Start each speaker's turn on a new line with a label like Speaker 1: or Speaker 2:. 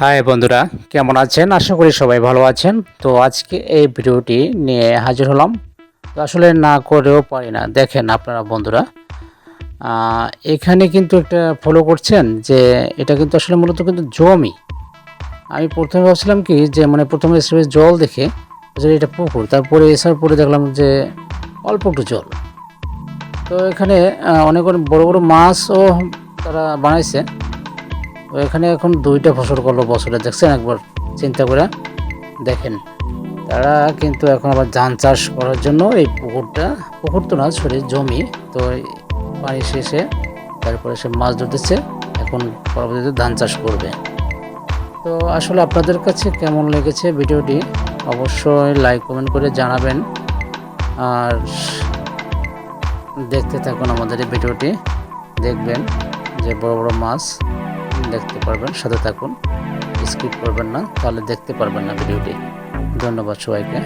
Speaker 1: High বন্ধুরা, কেমন আছেন? আশা করি সবাই ভালো আছেন। তো আজকে এই ভিডিওটি নিয়ে হাজির হলাম। তো আসলে না করেও পারি না। দেখেন আপনারা বন্ধুরা এখানে কিন্তু একটা ফলো করছেন যে এটা কিন্তু আসলে মূলত কিন্তু জমি। আমি প্রথমে ভাবছিলাম কি যে মানে প্রথমে এসে জল দেখে এটা পুকুর, তারপরে এসার পরে দেখলাম যে অল্প একটু জল। তো এখানে অনেক অনেক বড় বড় মাছও তারা বানাইছে। এখানে এখন দুইটা ফসল করল বছরে, দেখছেন? একবার চিন্তা করে দেখেন। তারা কিন্তু এখন আবার ধান চাষ করার জন্য এই পুকুরটা, পুকুর তো না, সরি, জমি। তো পানি শেষে তারপরে সে মাছ ধরতেছে, এখন পরবর্তীতে ধান চাষ করবে। তো আসলে আপনাদের কাছে কেমন লেগেছে ভিডিওটি? অবশ্যই লাইক, কমেন্ট করে জানাবেন। আর দেখতে থাকুন আমাদের এই ভিডিওটি। দেখবেন যে বড় বড় মাছ দেখতে পারবেন সাথে থাকুন। স্কিপ করবেন না তাহলে দেখতে পারবেন না ভিডিওটি। ধন্যবাদ সবাইকে।